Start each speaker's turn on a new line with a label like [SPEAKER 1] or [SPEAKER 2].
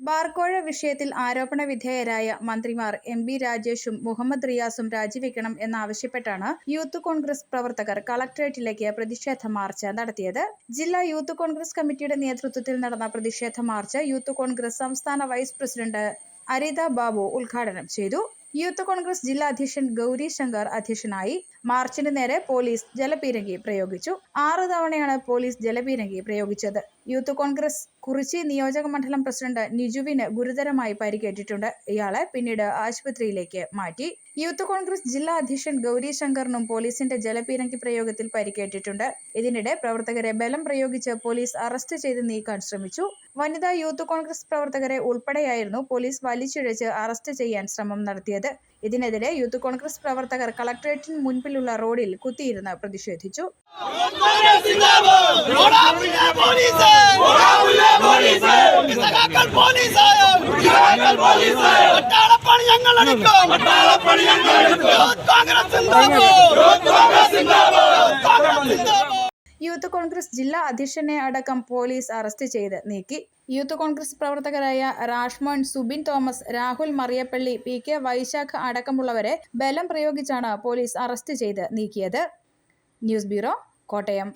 [SPEAKER 1] ബാർക്കോഴ വിഷയത്തിൽ ആരോപണ വിധേയരായ മന്ത്രിമാർ എം ബി രാജേഷും മുഹമ്മദ് റിയാസും രാജിവെക്കണം എന്നാവശ്യപ്പെട്ടാണ് യൂത്ത് കോൺഗ്രസ് പ്രവർത്തകർ കളക്ടറേറ്റിലേക്ക് പ്രതിഷേധ മാർച്ച് നടത്തിയത്. ജില്ലാ യൂത്ത് കോൺഗ്രസ് കമ്മിറ്റിയുടെ നേതൃത്വത്തിൽ നടന്ന പ്രതിഷേധ മാർച്ച് യൂത്ത് കോൺഗ്രസ് സംസ്ഥാന വൈസ് പ്രസിഡന്റ് അരിത ബാബു ഉദ്ഘാടനം ചെയ്തു. യൂത്ത് കോൺഗ്രസ് ജില്ലാ അധ്യക്ഷൻ ഗൗരി ശങ്കർ അധ്യക്ഷനായി മാർച്ചിന് നേരെ പോലീസ് ജലപീരങ്കി പ്രയോഗിച്ചു. ആറ് തവണയാണ് പോലീസ് ജലപീരങ്കി പ്രയോഗിച്ചത്. യൂത്ത് കോൺഗ്രസ് കുറിച്ചി നിയോജക മണ്ഡലം പ്രസിഡന്റ് നിജുവിന് ഗുരുതരമായി പരിക്കേറ്റിട്ടുണ്ട്. ഇയാളെ പിന്നീട് ആശുപത്രിയിലേക്ക് മാറ്റി. യൂത്ത് കോൺഗ്രസ് ജില്ലാ അധ്യക്ഷൻ ഗൗരി ശങ്കറിനും പോലീസിന്റെ ജലപീരങ്കി പ്രയോഗത്തിൽ പരിക്കേറ്റിട്ടുണ്ട്. ഇതിനിടെ പ്രവർത്തകരെ ബലം പ്രയോഗിച്ച് പോലീസ് അറസ്റ്റ് ചെയ്ത് നീക്കാൻ ശ്രമിച്ചു. വനിതാ യൂത്ത് കോൺഗ്രസ് പ്രവർത്തകരെ ഉൾപ്പെടെയായിരുന്നു പോലീസ് വലിച്ചിഴച്ച് അറസ്റ്റ് ചെയ്യാൻ ശ്രമം നടത്തിയത്. ഇതിനെതിരെ യൂത്ത് കോൺഗ്രസ് പ്രവർത്തകർ കളക്ടറേറ്റിന് മുൻപിലുള്ള റോഡിൽ കുത്തിയിരുന്ന് പ്രതിഷേധിച്ചു
[SPEAKER 2] ഓടാവില്ല പോലീസ് ഓടാവില്ല പോലീസ് സഖാക്കൾ പോലീസായോ? സഖാക്കൾ പോലീസായോ? പട്ടാളപ്പണി ഞങ്ങൾ എടുക്കും. പട്ടാളപ്പണി ഞങ്ങൾ എടുക്കും. യൂത്ത് കോൺഗ്രസ് സിന്ദാബാദ്. യൂത്ത് കോൺഗ്രസ് സിന്ദാബാദ്. കോൺഗ്രസ് സിന്ദാബാദ്.
[SPEAKER 1] യൂത്ത് കോൺഗ്രസ് ജില്ലാ അധ്യക്ഷനെ അടക്കം പോലീസ് അറസ്റ്റ് ചെയ്ത് നീക്കി. യൂത്ത് കോൺഗ്രസ് പ്രവർത്തകരായ Rashmon Subin Thomas Rahul Mariyappally P K Vaishakh അടക്കമുള്ളവരെ ബലം പ്രയോഗിച്ചാണ് പോലീസ് അറസ്റ്റ് ചെയ്ത് നീക്കിയത്. News bureau Kottayam.